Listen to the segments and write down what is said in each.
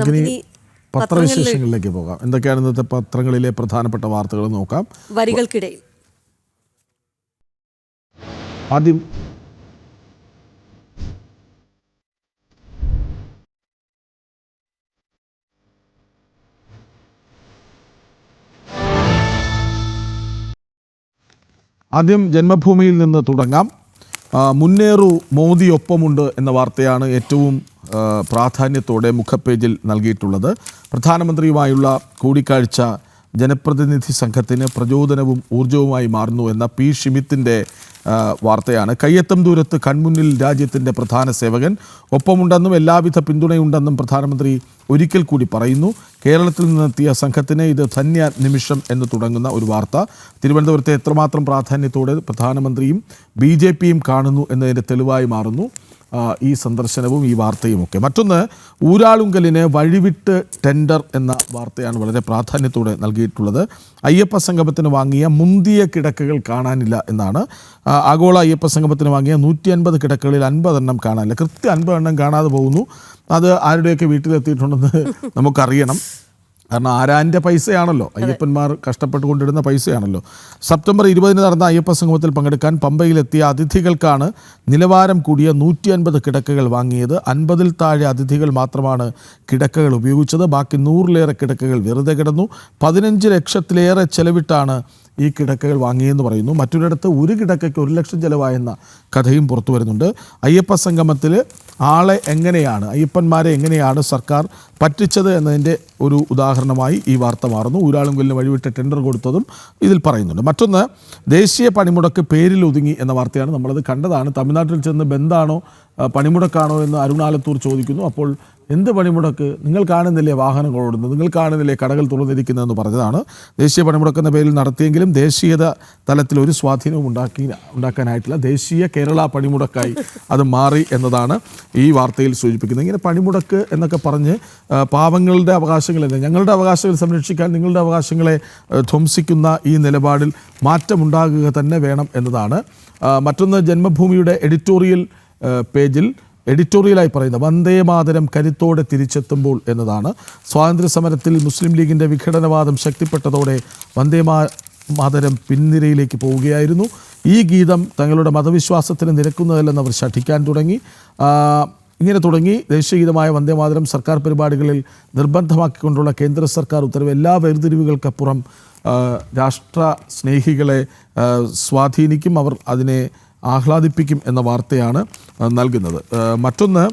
നമുക്കിനി പത്രവിശേഷങ്ങളിലേക്ക് പോകാം. എന്തൊക്കെയാണ് ഇന്നത്തെ പത്രങ്ങളിലെ പ്രധാനപ്പെട്ട വാർത്തകൾ നോക്കാം. വരികൾക്കിടയിൽ. ആദ്യം ആദ്യം ജന്മഭൂമിയിൽ നിന്ന് തുടങ്ങാം. മുന്നേറു മോദി ഒപ്പമുണ്ട് എന്ന വാർത്തയാണ് ഏറ്റവും പ്രാധാന്യത്തോടെ മുഖപ്പേജിൽ നൽകിയിട്ടുള്ളത്. പ്രധാനമന്ത്രിയുമായുള്ള കൂടിക്കാഴ്ച ജനപ്രതിനിധി സംഘത്തിന് പ്രചോദനവും ഊർജവുമായി മാറുന്നു എന്ന പി. ഷിമിത്തിന്റെ വാർത്തയാണ്. കയ്യെത്തം ദൂരത്ത് കൺമുന്നിൽ രാജ്യത്തിന്റെ പ്രധാന സേവകൻ. ഒപ്പമുണ്ടെന്നും എല്ലാവിധ പിന്തുണയുണ്ടെന്നും പ്രധാനമന്ത്രി ഒരിക്കൽ കൂടി പറയുന്നു. കേരളത്തിൽ നിന്നെത്തിയ സംഘത്തിന് ഇത് ധന്യ നിമിഷം എന്ന് തുടങ്ങുന്ന ഒരു വാർത്ത. തിരുവനന്തപുരത്തെ എത്രമാത്രം പ്രാധാന്യത്തോടെ പ്രധാനമന്ത്രിയും ബി കാണുന്നു എന്നതിന്റെ തെളിവായി മാറുന്നു. ഈ സന്ദർശനവും ഈ വാർത്തയും ഒക്കെ. മറ്റൊന്ന് ഊരാളുങ്കലിന് വഴിവിട്ട് ടെൻഡർ എന്ന വാർത്തയാണ് വളരെ പ്രാധാന്യത്തോടെ നൽകിയിട്ടുള്ളത്. അയ്യപ്പ സംഗമത്തിന് വാങ്ങിയ മുന്തിയ കിടക്കകൾ കാണാനില്ല എന്നാണ്. ആഗോള അയ്യപ്പ സംഗമത്തിന് വാങ്ങിയ നൂറ്റി അൻപത് കിടക്കകളിൽ അൻപതെണ്ണം കാണാനില്ല. കൃത്യം അൻപതെണ്ണം കാണാതെ പോകുന്നു. അത് ആരുടെയൊക്കെ വീട്ടിലെത്തിയിട്ടുണ്ടെന്ന് നമുക്കറിയണം. കാരണം ആരാന്റെ പൈസയാണല്ലോ? അയ്യപ്പന്മാർ കഷ്ടപ്പെട്ടുകൊണ്ടിരുന്ന പൈസയാണല്ലോ. സെപ്റ്റംബർ ഇരുപതിന് നടന്ന അയ്യപ്പ സംഗമത്തിൽ പങ്കെടുക്കാൻ പമ്പയിലെത്തിയ അതിഥികൾക്കാണ് നിലവാരം കൂടിയ നൂറ്റി അൻപത് കിടക്കകൾ വാങ്ങിയത്. അൻപതിൽ താഴെ അതിഥികൾ മാത്രമാണ് കിടക്കകൾ ഉപയോഗിച്ചത്. ബാക്കി നൂറിലേറെ കിടക്കകൾ വെറുതെ കിടന്നു. പതിനഞ്ച് ലക്ഷത്തിലേറെ ചെലവിട്ടാണ് ഈ കിടക്കകൾ വാങ്ങിയെന്ന് പറയുന്നു. മറ്റൊരിടത്ത് ഒരു കിടക്കയ്ക്ക് ഒരു ലക്ഷം ചിലവായെന്ന കഥയും പുറത്തു വരുന്നുണ്ട്. അയ്യപ്പ സംഗമത്തിൽ ആളെ എങ്ങനെയാണ് അയ്യപ്പന്മാരെ എങ്ങനെയാണ് സർക്കാർ പറ്റിച്ചത് എന്നതിന്റെ ഒരു ഉദാഹരണമായി ഈ വാർത്ത മാറുന്നു. ഊരാളുങ്കലിന് വഴിവിട്ട് ടെൻഡർ കൊടുത്തതും ഇതിൽ പറയുന്നുണ്ട്. മറ്റൊന്ന് ദേശീയ പണിമുടക്ക് പേരിൽ ഒതുങ്ങി എന്ന വാർത്തയാണ് നമ്മളത് കണ്ടതാണ്. തമിഴ്നാട്ടിൽ ചെന്ന് ബന്ധാണോ പണിമുടക്കാണോ എന്ന് അരുണാലത്തൂർ ചോദിക്കുന്നു. അപ്പോൾ എന്ത് പണിമുടക്ക്? നിങ്ങൾ കാണുന്നില്ലേ വാഹനങ്ങൾ ഓടുന്നത് നിങ്ങൾ കാണുന്നില്ലേ കടകൾ തുറന്നിരിക്കുന്നതെന്ന് പറഞ്ഞതാണ്. ദേശീയ പണിമുടക്ക് എന്ന പേരിൽ നടത്തിയെങ്കിലും ദേശീയത തലത്തിൽ ഒരു സ്വാധീനവും ഉണ്ടാക്കി ഉണ്ടാക്കാനായിട്ടില്ല. ദേശീയ കേരള പണിമുടക്കായി അത് മാറി എന്നതാണ് ഈ വാർത്തയിൽ സൂചിപ്പിക്കുന്നത്. ഇങ്ങനെ പണിമുടക്ക് എന്നൊക്കെ പറഞ്ഞ് പാവങ്ങളുടെ അവകാശങ്ങൾ ഞങ്ങളുടെ അവകാശങ്ങൾ സംരക്ഷിക്കാൻ നിങ്ങളുടെ അവകാശങ്ങളെ ധ്വംസിക്കുന്ന ഈ നിലപാടിൽ മാറ്റമുണ്ടാകുക തന്നെ വേണം എന്നതാണ്. മറ്റൊന്ന് ജന്മഭൂമിയുടെ എഡിറ്റോറിയൽ പേജിൽ എഡിറ്റോറിയലായി പറയുന്ന വന്ദേ മാതരം കരുത്തോടെ തിരിച്ചെത്തുമ്പോൾ എന്നതാണ്. സ്വാതന്ത്ര്യ സമരത്തിൽ മുസ്ലിം ലീഗിന്റെ വിഘടനവാദം ശക്തിപ്പെട്ടതോടെ വന്ദേ മാ മാതരം പിൻനിരയിലേക്ക് പോവുകയായിരുന്നു. ഈ ഗീതം തങ്ങളുടെ മതവിശ്വാസത്തിന് നിരക്കുന്നതല്ലെന്ന് അവർ ശഠിക്കാൻ തുടങ്ങി. ഇങ്ങനെ തുടങ്ങി. ദേശീയഗീതമായ വന്ദേമാതരം സർക്കാർ പരിപാടികളിൽ നിർബന്ധമാക്കിക്കൊണ്ടുള്ള കേന്ദ്ര സർക്കാർ ഉത്തരവ് എല്ലാ വേർതിരിവുകൾക്കപ്പുറം രാഷ്ട്ര സ്നേഹികളെ സ്വാധീനിക്കും. അവർ അതിനെ ആഹ്ലാദിപ്പിക്കും എന്ന വാർത്തയാണ് നൽകുന്നത്. മറ്റൊന്ന്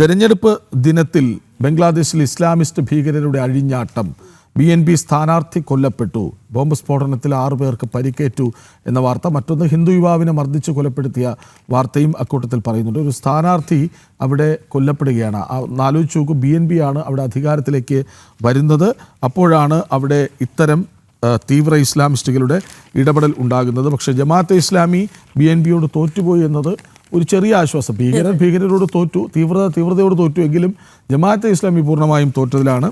തെരഞ്ഞെടുപ്പ് ദിനത്തിൽ ബംഗ്ലാദേശിൽ ഇസ്ലാമിസ്റ്റ് ഭീകരരുടെ അഴിഞ്ഞാട്ടം. ബി എൻ പി സ്ഥാനാർത്ഥി കൊല്ലപ്പെട്ടു. ബോംബ് സ്ഫോടനത്തിൽ ആറു പേർക്ക് പരിക്കേറ്റു എന്ന വാർത്ത. മറ്റൊന്ന് ഹിന്ദു യുവാവിനെ മർദ്ദിച്ച് കൊലപ്പെടുത്തിയ വാർത്തയും അക്കൂട്ടത്തിൽ പറയുന്നുണ്ട്. ഒരു സ്ഥാനാർത്ഥി അവിടെ കൊല്ലപ്പെടുകയാണ്. നാലോചിച്ച് നോക്കൂ ബി എൻ പി ആണ് അവിടെ അധികാരത്തിലേക്ക് വരുന്നത്. അപ്പോഴാണ് അവിടെ ഇത്തരം തീവ്ര ഇസ്ലാമിസ്റ്റുകളുടെ ഇടപെടൽ ഉണ്ടാകുന്നത്. പക്ഷേ ജമാഅത്തെ ഇസ്ലാമി ബി എൻ പിയോട് തോറ്റുപോയി എന്നത് ഒരു ചെറിയ ആശ്വാസം. ഭീകരർ ഭീകരരോട് തോറ്റു തീവ്രത തീവ്രതയോട് തോറ്റു എങ്കിലും ജമാഅത്തെ ഇസ്ലാമി പൂർണമായും തോറ്റതിലാണ്.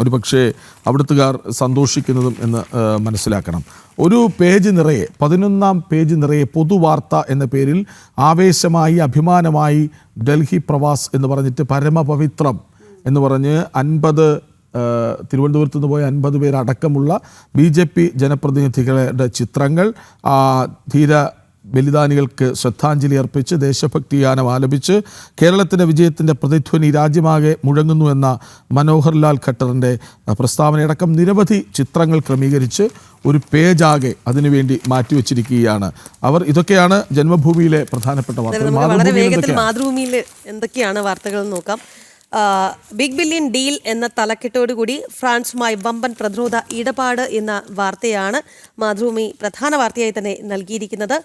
ഒരു പക്ഷേ അവിടുത്തുകാർ സന്തോഷിക്കുന്നതും എന്ന് മനസ്സിലാക്കണം. ഒരു പേജ് നിറയെ പതിനൊന്നാം പേജ് നിറയെ പൊതുവാർത്ത എന്ന പേരിൽ ആവേശമായി അഭിമാനമായി ഡൽഹി പ്രവാസ് എന്ന് പറഞ്ഞിട്ട് പരമപവിത്രം എന്ന് പറഞ്ഞ് അൻപത് തിരുവനന്തപുരത്ത് നിന്ന് പോയ അൻപത് പേരടക്കമുള്ള ബി ജെ പി ജനപ്രതിനിധികളുടെ ചിത്രങ്ങൾ ധീര ബലിദാനികൾക്ക് ശ്രദ്ധാഞ്ജലി അർപ്പിച്ച് ദേശഭക്തി ഗാനം ആലപിച്ച് കേരളത്തിന്റെ വിജയത്തിന്റെ പ്രതിധ്വനി രാജ്യമാകെ മുഴങ്ങുന്നു എന്ന മനോഹർലാൽ ഖട്ടറിന്റെ പ്രസ്താവനയടക്കം നിരവധി ചിത്രങ്ങൾ ക്രമീകരിച്ച് ഒരു പേജാകെ അതിനുവേണ്ടി മാറ്റിവെച്ചിരിക്കുകയാണ്. അവർ ഇതൊക്കെയാണ് ജന്മഭൂമിയിലെ പ്രധാനപ്പെട്ട വാർത്തകൾ. മാതൃഭൂമിയിൽ എന്തൊക്കെയാണ്? വാർത്തകൾ നോക്കാം. ബിഗ് ബില്യൻ ഡീൽ എന്ന തലക്കെട്ടോടുകൂടി ഫ്രാൻസുമായി വമ്പൻ പ്രതിരോധ ഇടപാട് എന്ന വാർത്തയാണ് മാതൃഭൂമി പ്രധാന വാർത്തയായി തന്നെ നൽകിയിരിക്കുന്നത്.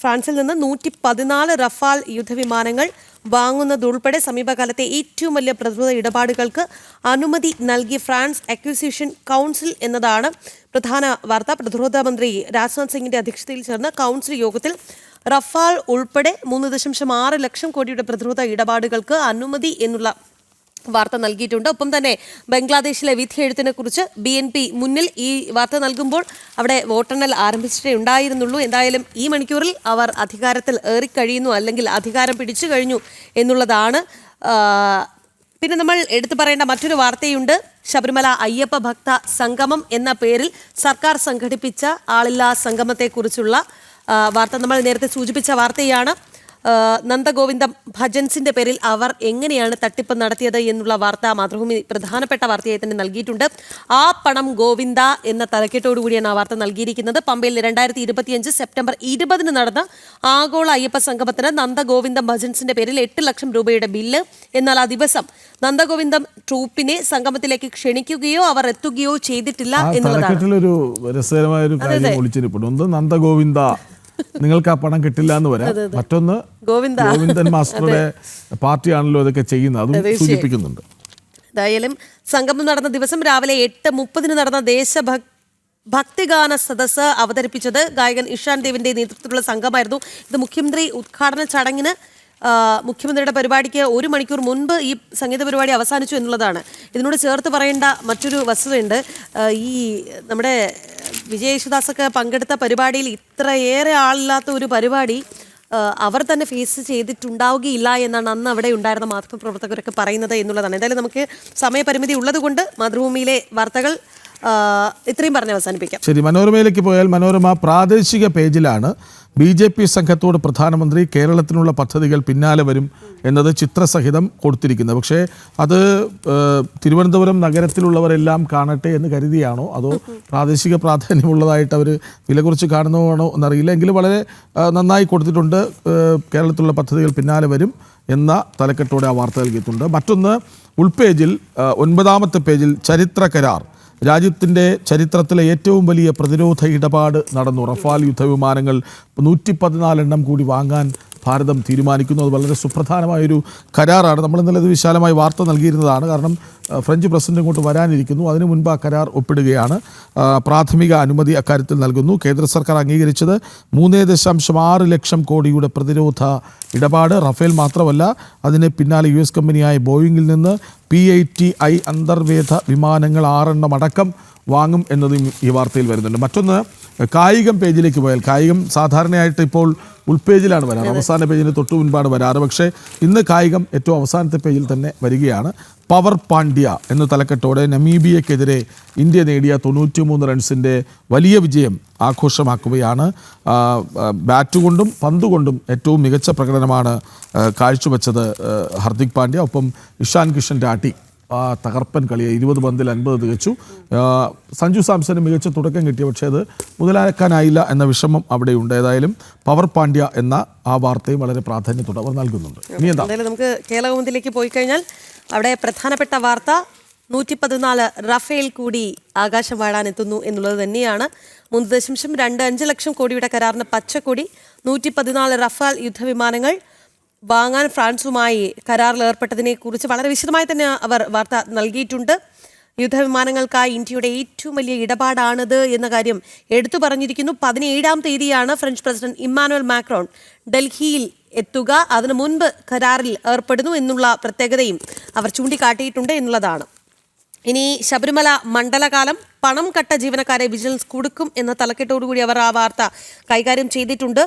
ഫ്രാൻസിൽ നിന്ന് നൂറ്റി പതിനാല് റഫാൽ യുദ്ധവിമാനങ്ങൾ വാങ്ങുന്നതുൾപ്പെടെ സമീപകാലത്തെ ഏറ്റവും വലിയ പ്രതിരോധ ഇടപാടുകൾക്ക് അനുമതി നൽകി ഫ്രാൻസ് അക്വിസിഷൻ കൗൺസിൽ എന്നതാണ് പ്രധാന വാർത്ത. പ്രതിരോധ മന്ത്രി രാജ്നാഥ് സിംഗിന്റെ അധ്യക്ഷതയിൽ ചേർന്ന കൗൺസിൽ യോഗത്തിൽ റഫാൽ ഉൾപ്പെടെ മൂന്ന് ദശാംശം ആറ് ലക്ഷം കോടിയുടെ പ്രതിരോധ ഇടപാടുകൾക്ക് അനുമതി എന്നുള്ള വാർത്ത നൽകിയിട്ടുണ്ട്. ഒപ്പം തന്നെ ബംഗ്ലാദേശിലെ വിധി എഴുത്തിനെ കുറിച്ച് ബി എൻ പി മുന്നിൽ ഈ വാർത്ത നൽകുമ്പോൾ അവിടെ വോട്ടെണ്ണൽ ആരംഭിച്ചിട്ടേ ഉണ്ടായിരുന്നുള്ളൂ. എന്തായാലും ഈ മണിക്കൂറിൽ അവർ അധികാരത്തിൽ ഏറിക്കഴിയുന്നു അല്ലെങ്കിൽ അധികാരം പിടിച്ചു കഴിഞ്ഞു എന്നുള്ളതാണ് പിന്നെ നമ്മൾ എടുത്തു പറയേണ്ട മറ്റൊരു വാർത്തയുണ്ട്. ശബരിമല അയ്യപ്പ ഭക്ത സംഗമം എന്ന പേരിൽ സർക്കാർ സംഘടിപ്പിച്ച ആളില്ലാ സംഗമത്തെക്കുറിച്ചുള്ള വാർത്ത നമ്മൾ നേരത്തെ സൂചിപ്പിച്ച വാർത്തയാണ്. നന്ദഗോവിന്ദ ഭജൻസിന്റെ പേരിൽ അവർ എങ്ങനെയാണ് തട്ടിപ്പ് നടത്തിയത് എന്നുള്ള വാർത്ത മാതൃഭൂമി പ്രധാനപ്പെട്ട വാർത്തയായി തന്നെ നൽകിയിട്ടുണ്ട്. ആ പണം ഗോവിന്ദ എന്ന തലക്കെട്ടോടു കൂടിയാണ് ആ വാർത്ത നൽകിയിരിക്കുന്നത്. പമ്പയിൽ രണ്ടായിരത്തി ഇരുപത്തിയഞ്ച് സെപ്റ്റംബർ ഇരുപതിന് നടന്ന ആഗോള അയ്യപ്പ സംഗമത്തിന് നന്ദഗോവിന്ദം ഭജൻസിന്റെ പേരിൽ എട്ട് ലക്ഷം രൂപയുടെ ബില്ല്. എന്നാൽ ആ ദിവസം നന്ദഗോവിന്ദം ട്രൂപ്പിനെ സംഗമത്തിലേക്ക് ക്ഷണിക്കുകയോ അവർ എത്തുകയോ ചെയ്തിട്ടില്ല എന്നുള്ളതാണ്. തലക്കെട്ടിലൊരു രസകരമായ ഒരു കാര്യം ഒളിച്ചിരിപ്പുണ്ട് നന്ദഗോവിന്ദ. നിങ്ങൾക്ക് ആ പണം കിട്ടില്ല എന്ന് വരാം മറ്റൊന്ന് ഗോവിന്ദ. ഗോവിന്ദൻ മാസ്റ്ററുടെ പാർട്ടിയാണല്ലോ ഇതൊക്കെ ചെയ്യുന്നത്. അതും സൂചിപ്പിക്കുന്നുണ്ട്. എന്തായാലും സംഗമം നടന്ന ദിവസം രാവിലെ എട്ട് മുപ്പതിന് നടന്ന ദേശഭക് ഭക്തിഗാന സദസ്സ് അവതരിപ്പിച്ചത് ഗായകൻ ഇഷാൻ ദേവിന്റെ നേതൃത്വത്തിലുള്ള സംഘമായിരുന്നു. ഇത് മുഖ്യമന്ത്രി ഉദ്ഘാടന ചടങ്ങിന് മുഖ്യമന്ത്രിയുടെ പരിപാടിക്ക് ഒരു മണിക്കൂർ മുൻപ് ഈ സംഗീത പരിപാടി അവസാനിച്ചു എന്നുള്ളതാണ്. ഇതിനോട് ചേർത്ത് പറയേണ്ട മറ്റൊരു വസ്തുതയുണ്ട്. ഈ നമ്മുടെ വിജയ് യേശുദാസൊക്കെ പങ്കെടുത്ത പരിപാടിയിൽ ഇത്രയേറെ ആളില്ലാത്ത ഒരു പരിപാടി അവർ തന്നെ ഫേസ് ചെയ്തിട്ടുണ്ടാവുകയില്ല എന്നാണ് അന്ന് അവിടെ ഉണ്ടായിരുന്ന മാധ്യമപ്രവർത്തകരൊക്കെ പറയുന്നത് എന്നുള്ളതാണ്. എന്തായാലും നമുക്ക് സമയപരിമിതി ഉള്ളതുകൊണ്ട് മാതൃഭൂമിയിലെ വാർത്തകൾ ഇത്രയും പറഞ്ഞ് അവസാനിപ്പിക്കാം. ശരി മനോരമയിലേക്ക് പോയാൽ മനോരമ പ്രാദേശിക പേജിലാണ്. ബി ജെ പി സംഘത്തോട് പ്രധാനമന്ത്രി കേരളത്തിനുള്ള പദ്ധതികൾ പിന്നാലെ വരും എന്നത് ചിത്രസഹിതം കൊടുത്തിരിക്കുന്നത്. പക്ഷേ അത് തിരുവനന്തപുരം നഗരത്തിലുള്ളവരെല്ലാം കാണട്ടെ എന്ന് കരുതിയാണോ? അതോ പ്രാദേശിക പ്രാധാന്യമുള്ളതായിട്ട് അവർ വില കുറിച്ച് കാണുന്നതാണോ എന്നറിയില്ല. എങ്കിലും വളരെ നന്നായി കൊടുത്തിട്ടുണ്ട്. കേരളത്തിലുള്ള പദ്ധതികൾ പിന്നാലെ വരും എന്ന തലക്കെട്ടോടെ ആ വാർത്ത നൽകിയിട്ടുണ്ട്. മറ്റൊന്ന് ഉൾപേജിൽ ഒൻപതാമത്തെ പേജിൽ ചരിത്ര കരാർ. രാജ്യത്തിന്റെ ചരിത്രത്തിലെ ഏറ്റവും വലിയ പ്രതിരോധ ഇടപാട് നടന്നു. റഫാൽ യുദ്ധവിമാനങ്ങൾ നൂറ്റി പതിനാലെണ്ണം കൂടി വാങ്ങാൻ ഭാരതം തീരുമാനിക്കുന്നു. അത് വളരെ സുപ്രധാനമായൊരു കരാറാണ്. നമ്മൾ ഇന്നലെ ഇത് വിശാലമായി വാർത്ത നൽകിയിരുന്നതാണ്. കാരണം ഫ്രഞ്ച് പ്രസിഡന്റ് ഇങ്ങോട്ട് വരാനിരിക്കുന്നു. അതിനു മുൻപ് ആ കരാർ ഒപ്പിടുകയാണ്. പ്രാഥമിക അനുമതി അക്കാര്യത്തിൽ നൽകുന്നു. കേന്ദ്ര സർക്കാർ അംഗീകരിച്ചത് മൂന്ന് ദശാംശം ആറ് ലക്ഷം കോടിയുടെ പ്രതിരോധ ഇടപാട്. റഫേൽ മാത്രമല്ല അതിന് പിന്നാലെ യു എസ് കമ്പനിയായ ബോയിങ്ങിൽ നിന്ന് പി ഐ ടി ഐ അന്തർവേദ വിമാനങ്ങൾ ആറെണ്ണം അടക്കം വാങ്ങും എന്നതും ഈ വാർത്തയിൽ വരുന്നുണ്ട്. മറ്റൊന്ന് കായികം പേജിലേക്ക് പോയാൽ കായികം സാധാരണയായിട്ട് ഇപ്പോൾ ഉൾപേജിലാണ് വരാറ്. അവസാന പേജിന് തൊട്ടു മുൻപാണ് വരാറ്. പക്ഷേ ഇന്ന് കായികം ഏറ്റവും അവസാനത്തെ പേജിൽ തന്നെ വരികയാണ്. പവർ പാണ്ഡ്യ എന്ന തലക്കെട്ടോടെ നമീബിയക്കെതിരെ ഇന്ത്യ നേടിയ തൊണ്ണൂറ്റിമൂന്ന് റൺസിന്റെ വലിയ വിജയം ആഘോഷമാക്കുകയാണ്. ബാറ്റ് കൊണ്ടും പന്ത് കൊണ്ടും ഏറ്റവും മികച്ച പ്രകടനമാണ് കാഴ്ചവെച്ചത് ഹർദിക് പാണ്ഡ്യ. ഒപ്പം ഇഷാൻ കിഷൻ രാട്ടി ആ തകർപ്പൻ കളിയെ ഇരുപത് പന്തിൽ അൻപത് തികച്ചു. സഞ്ജു സാംസന് മികച്ച തുടക്കം കിട്ടിയ പക്ഷേ അത് മുതലാക്കാനായില്ല എന്ന വിഷമം അവിടെ ഉണ്ട് ഏതായാലും പവർ പാണ്ഡ്യ എന്ന ആ വാർത്തയും വളരെ പ്രാധാന്യത്തോടെ അവർ നൽകുന്നുണ്ട്. ഇനി എന്താ? എന്തായാലും നമുക്ക് കേരളകൗമുദിലേക്ക് പോയി കഴിഞ്ഞാൽ അവിടെ പ്രധാനപ്പെട്ട വാർത്ത നൂറ്റി പതിനാല് റഫേൽ കൂടി ആകാശം വാഴാൻ എത്തുന്നു എന്നുള്ളത് തന്നെയാണ്. മൂന്ന് ദശാംശം രണ്ട് അഞ്ച് ലക്ഷം കോടിയുടെ കരാറിന് പച്ചക്കൊടി നൂറ്റി പതിനാല് റഫാൽ യുദ്ധവിമാനങ്ങൾ വാങ്ങാൻ ഫ്രാൻസുമായി കരാറിൽ ഏർപ്പെട്ടതിനെ കുറിച്ച് വളരെ വിശദമായി തന്നെ അവർ വാർത്ത നൽകിയിട്ടുണ്ട്. യുദ്ധവിമാനങ്ങൾക്കായി ഇന്ത്യയുടെ ഏറ്റവും വലിയ ഇടപാടാണിത് എന്ന കാര്യം എടുത്തു പറഞ്ഞിരിക്കുന്നു. പതിനേഴാം തീയതിയാണ് ഫ്രഞ്ച് പ്രസിഡന്റ് ഇമ്മാനുവൽ മാക്രോൺ ഡൽഹിയിൽ എത്തുക. അതിനു മുൻപ് കരാറിൽ ഏർപ്പെടുന്നു എന്നുള്ള പ്രത്യേകതയും അവർ ചൂണ്ടിക്കാട്ടിയിട്ടുണ്ട് എന്നുള്ളതാണ്. ഇനി ശബരിമല മണ്ഡലകാലം പണം കട്ട ജീവനക്കാരെ വിജിലൻസ് കൊടുക്കും എന്ന തലക്കെട്ടോടുകൂടി അവർ ആ വാർത്ത കൈകാര്യം ചെയ്തിട്ടുണ്ട്.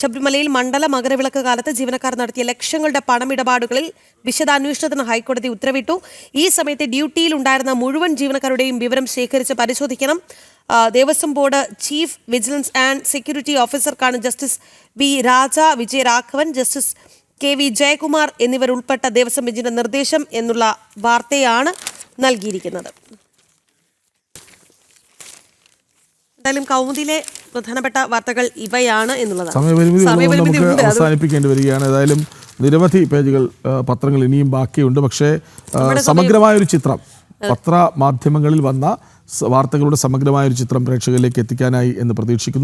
ശബരിമലയിൽ മണ്ഡല മകരവിളക്ക് കാലത്ത് ജീവനക്കാർ നടത്തിയ ലക്ഷങ്ങളുടെ പണമിടപാടുകളിൽ വിശദാന്വേഷണത്തിന് ഹൈക്കോടതി ഉത്തരവിട്ടു. ഈ സമയത്ത് ഡ്യൂട്ടിയിൽ ഉണ്ടായിരുന്ന മുഴുവൻ ജീവനക്കാരുടെയും വിവരം ശേഖരിച്ച് പരിശോധിക്കണം. Devaswom board chief vigilance and security ഓഫീസർക്കാണ് justice V Raja Vijayaraghavan justice K V Jayakumar എന്നിവർ ഉൾപ്പെട്ട ദേവസ്വം ബെഞ്ചിന്റെ നിർദ്ദേശം എന്നുള്ള വാർത്തയാണ്. നൽകിയിരിക്കുന്നത്. എന്തായാലും കൗമുദിയിലെ പ്രധാനപ്പെട്ട വാർത്തകൾ ഇവയാണ് എന്നുള്ളതാണ്. സമയപരിമിതി നമുക്ക് അവസാനിപ്പിക്കേണ്ടി വരികയാണ്. ഏതായാലും നിരവധി പേജുകൾ പത്രങ്ങൾ ഇനിയും ബാക്കിയുണ്ട്. പക്ഷേ സമഗ്രമായ സമഗ്രമായൊരു ചിത്രം പത്ര മാധ്യമങ്ങളിൽ വന്ന വാർത്തകളുടെ വാർത്തകളുടെ സമഗ്രമായൊരു ചിത്രം പ്രേക്ഷകരിലേക്ക് എത്തിക്കാനായി എന്ന് പ്രതീക്ഷിക്കുന്നു.